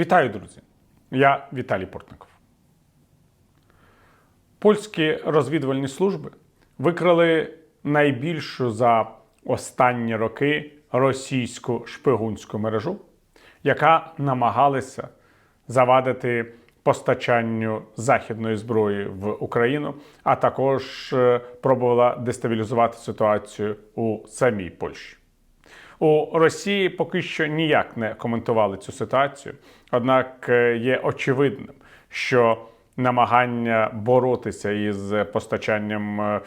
Вітаю, друзі! Я Віталій Портников. Польські розвідувальні служби викрили найбільшу за останні роки російську шпигунську мережу, яка намагалася завадити постачанню західної зброї в Україну, а також е, пробувала дестабілізувати ситуацію у самій Польщі. У Росії поки що ніяк не коментували цю ситуацію, однак е, є очевидним, що намагання боротися із постачанням е,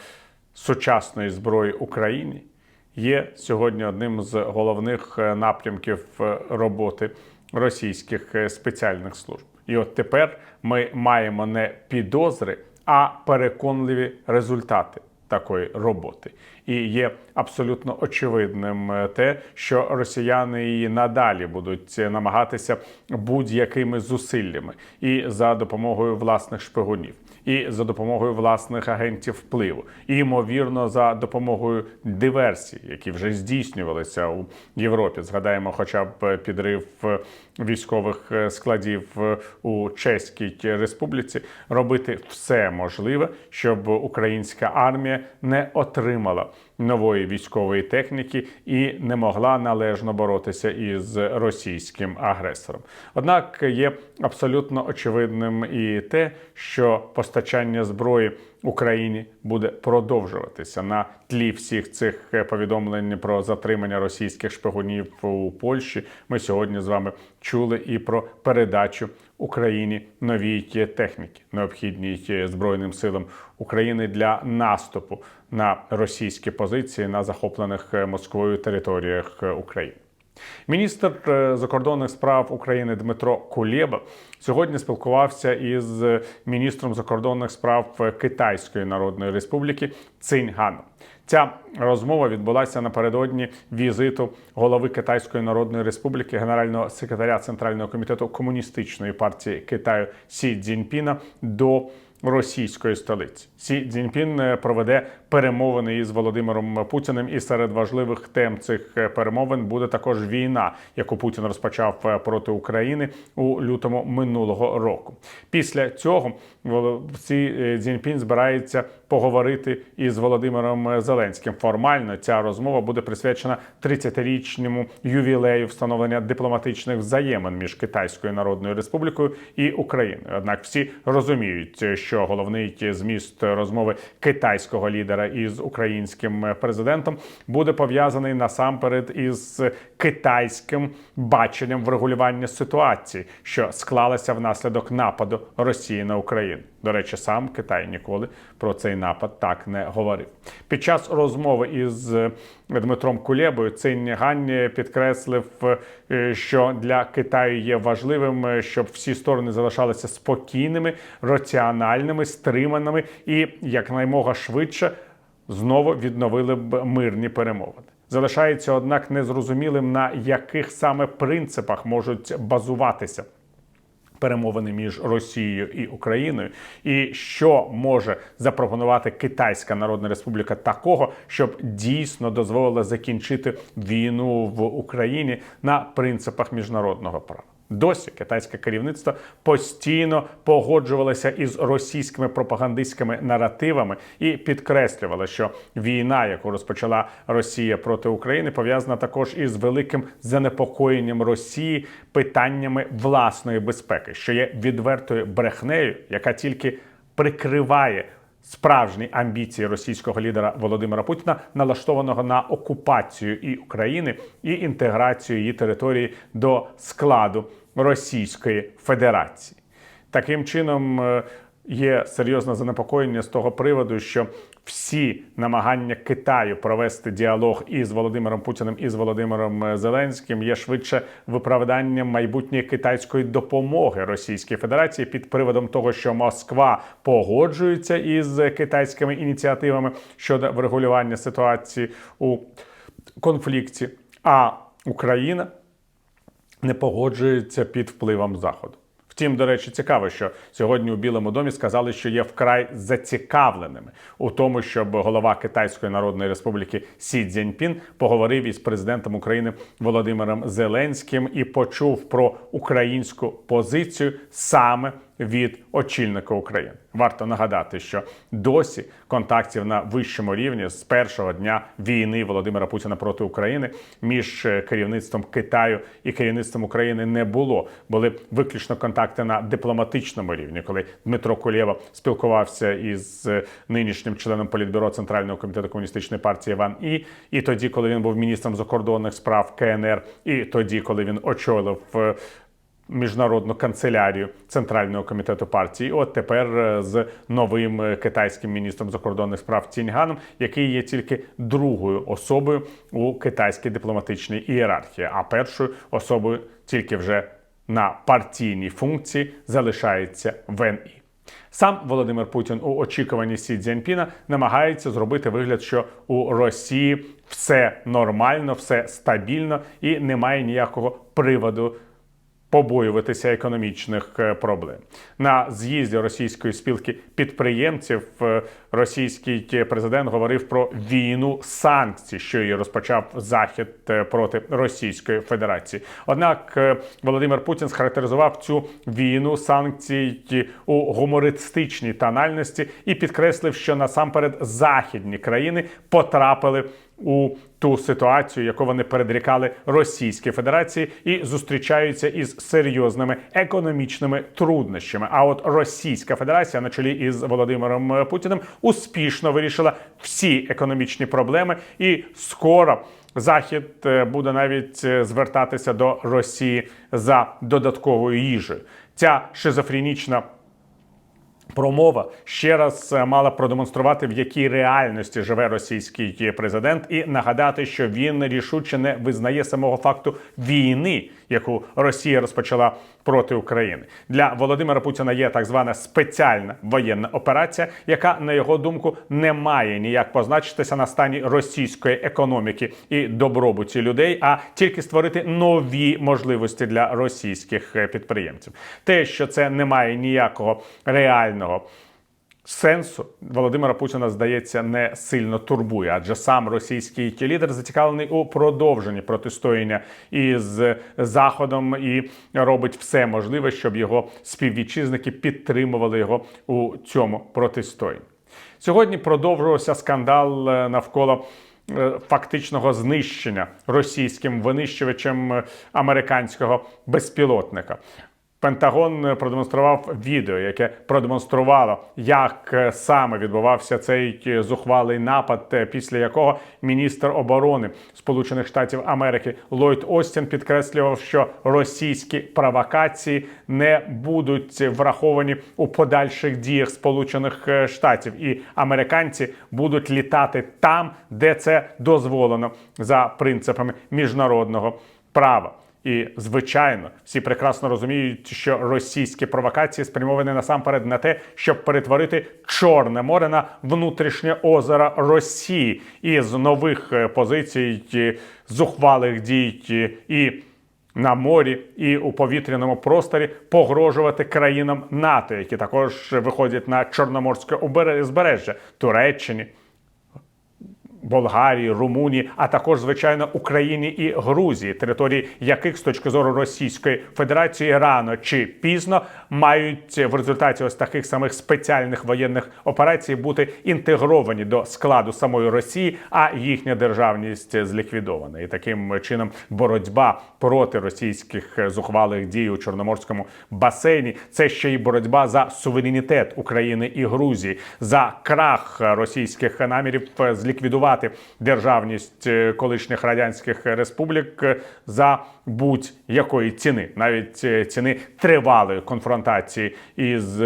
сучасної зброї Україні є сьогодні одним з головних е, напрямків роботи російських спеціальних служб. І от тепер ми маємо не підозри, а переконливі результати такої роботи. І є абсолютно очевидним е, те, що росіяни її надалі будуть намагатися будь-якими зусиллями і за допомогою власних шпигунів, і за допомогою власних агентів впливу, і ймовірно за допомогою диверсій, які вже здійснювалися у Європі. Згадаємо, хоча б підрив е, військових е, складів е, у Чеській Республіці, робити все можливе, щоб українська армія не отримала нової військової техніки і не могла належно боротися із російським агресором. Однак є абсолютно очевидним і те, що постачання зброї Україні буде продовжуватися на тлі всіх цих повідомлень про затримання російських шпигунів у Польщі. Ми сьогодні з вами чули і про передачу Україні новій техніки, необхідній Збройним силам України для наступу на російські позиції на захоплених Москвою територіях України. Міністр е, закордонних справ України Дмитро Кулєба сьогодні спілкувався із міністром закордонних справ Китайської Народної Республіки Цинь-Ганом. Ця розмова відбулася напередодні візиту голови Китайської Народної Республіки, генерального секретаря Центрального комітету комуністичної партії Китаю Сі Цзіньпіна до російської столиці. Сі Цзіньпін е, проведе перемовини із Володимиром Путіним, і серед важливих тем цих е, перемовин буде також війна, яку Путін розпочав е, проти України у лютому минулого року. Після цього Сі Цзіньпін збирається поговорити із Володимиром Зеленським. Формально ця розмова буде присвячена 30-річному ювілею встановлення дипломатичних взаємин між Китайською Народною Республікою і Україною. Однак всі розуміють, що головний зміст розмови китайського лідера із українським президентом буде пов'язаний насамперед із китайським баченням врегулювання ситуації, що склалася внаслідок нападу Росії на Україну. До речі, сам Китай ніколи про цей напад так не говорив. Під час розмови із Дмитром Кулєбою Цинь Гань підкреслив, е, що для Китаю є важливим, щоб всі сторони залишалися спокійними, раціональними, стриманими і якнаймога швидше знову відновили б мирні перемовини. Залишається, однак, незрозумілим на яких саме принципах можуть базуватися перемовини між Росією і Україною, і що може запропонувати Китайська Народна Республіка такого, щоб дійсно дозволила закінчити війну в Україні на принципах міжнародного права. Досі китайське керівництво постійно погоджувалося із російськими пропагандистськими наративами і підкреслювало, що війна, яку розпочала Росія проти України, пов'язана також із великим занепокоєнням Росії питаннями власної безпеки, що є відвертою брехнею, яка тільки прикриває. Справжні амбіції російського лідера Володимира Путіна налаштованого на окупацію і України і інтеграцію її території до складу Російської Федерації. Таким чином е, є серйозне занепокоєння з того приводу, що всі намагання Китаю провести діалог із Володимиром Путіним і з Володимиром Зеленським є швидше виправданням майбутньої китайської допомоги Російській Федерації під приводом того, що Москва погоджується із китайськими ініціативами щодо врегулювання ситуації у конфлікті, а Україна не погоджується під впливом Заходу. Втім, до речі, цікаво, що сьогодні у Білому домі сказали, що є вкрай зацікавленими у тому, щоб голова Китайської Народної Республіки Сі Цзіньпін поговорив із президентом України Володимиром Зеленським і почув про українську позицію саме від очільника України. Варто нагадати, що досі контактів на вищому рівні з першого дня війни Володимира Путіна проти України між е, керівництвом Китаю і керівництвом України не було. Були виключно контакти на дипломатичному рівні, коли Дмитро Кулєва спілкувався із е, нинішнім членом політбюро Центрального комітету комуністичної партії Іван І, і тоді, коли він був міністром закордонних справ КНР, і тоді, коли він очолив. Міжнародну канцелярію Центрального комітету партії. От тепер е, з новим е, китайським міністром закордонних справ Ціньганом, який є тільки другою особою у китайській дипломатичній ієрархії, а першою особою тільки вже на партійній функції залишається Вен І. Сам Володимир Путін у очікуванні Сі Цзіньпіна намагається зробити вигляд, що у Росії все нормально, все стабільно і немає ніякого приводу побоюватися економічних е, проблем. На з'їзді російської спілки підприємців е, російський президент говорив про війну санкцій, що її розпочав захід е, проти Російської Федерації. Однак е, Володимир Путін схарактеризував цю війну санкцій у гумористичній тональності і підкреслив, що насамперед західні країни потрапили у ту ситуацію, яку вони передрікали Російській Федерації, і зустрічаються із серйозними економічними труднощами. А от Російська Федерація на чолі із Володимиром Путіним успішно вирішила всі економічні проблеми, і скоро Захід е, буде навіть е, звертатися до Росії за додатковою їжею. Ця шизофренічна Промова ще раз е, мала продемонструвати, в якій реальності живе російський президент, і нагадати, що він рішуче не визнає самого факту війни, яку Росія розпочала проти України. Для Володимира Путіна є так звана спеціальна воєнна операція, яка на його думку не має ніяк позначитися на стані російської економіки і добробуті людей, а тільки створити нові можливості для російських е, підприємців. Те, що це не має ніякого реального. Сенсу Володимира Путіна здається не сильно турбує, адже сам російський лідер зацікавлений у продовженні протистояння із заходом і робить все можливе, щоб його співвітчизники підтримували його у цьому протистоянні. Сьогодні продовжувався скандал е, навколо. е, Фактичного знищення російським винищувачем е, американського безпілотника. Пентагон е, продемонстрував відео, яке продемонструвало, як е, саме відбувався цей е, зухвалий напад, після якого міністр оборони Сполучених Штатів Америки Ллойд Остін підкреслював, що російські провокації не будуть враховані у подальших діях Сполучених Штатів, і американці будуть літати там, де це дозволено за принципами міжнародного права. І звичайно, всі прекрасно розуміють, що російські провокації спрямовані насамперед на те, щоб перетворити Чорне море на внутрішнє озеро Росії із нових е, позицій, е, зухвалих дій е, і на морі і у повітряному просторі погрожувати країнам НАТО, які також виходять на Чорноморське узбережжя Туреччині. Болгарії, Румунії, а також звичайно Україні і Грузії, території яких з точки зору Російської Федерації рано чи пізно мають в результаті ось таких самих спеціальних воєнних операцій бути інтегровані до складу самої Росії, а їхня державність зліквідована. І таким чином боротьба проти російських зухвалих дій у Чорноморському басейні це ще й боротьба за суверенітет України і Грузії, за крах російських намірів зліквідувати державність е, колишніх радянських республік е, за будь-якої ціни, навіть е, ціни тривалої конфронтації із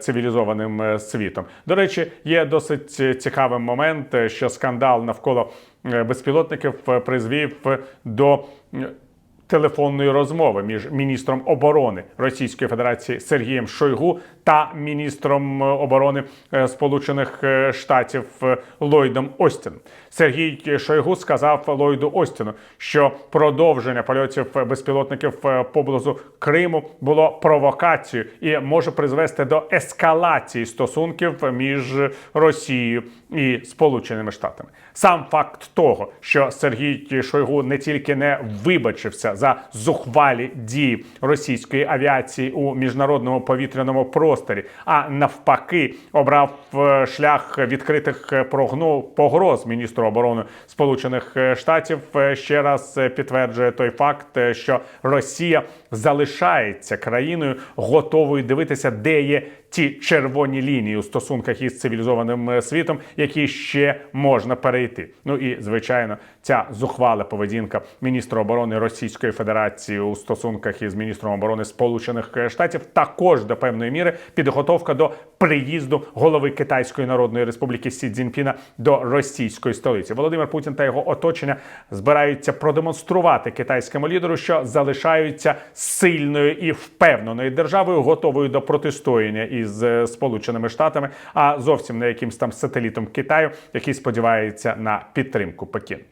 цивілізованим світом. До речі, є досить цікавий момент, що скандал навколо безпілотників призвів до. Телефонної розмови між міністром оборони Російської Федерації Сергієм Шойгу та міністром е, оборони е, Сполучених е, Штатів Ллойдом Остіном. Сергій Шойгу сказав Ллойду Остіну, що продовження польотів безпілотників поблизу Криму було провокацією і може призвести до ескалації стосунків між Росією і Сполученими Штатами. Сам факт того, що Сергій Шойгу не тільки не вибачився за зухвалі дії російської авіації у міжнародному повітряному просторі, а навпаки, обрав е, шлях відкритих прогно- погроз міністру оборони Сполучених Штатів, е, ще раз е, підтверджує той факт, е, що Росія залишається країною, готовою дивитися, де є ті червоні лінії у стосунках із цивілізованим е, світом, які ще можна перейти. Ну і звичайно, ця зухвала поведінка міністра оборони Російської Федерації у стосунках із міністром оборони Сполучених Штатів також до певної міри підготовка до приїзду голови Китайської Народної Республіки Сі Цзіньпіна до російської столиці. Володимир Путін та його оточення збираються продемонструвати китайському лідеру, що залишаються сильною і впевненою державою, готовою до протистояння із е, Сполученими Штатами, а зовсім не якимсь там сателітом Китаю, який сподівається на підтримку Пекіну.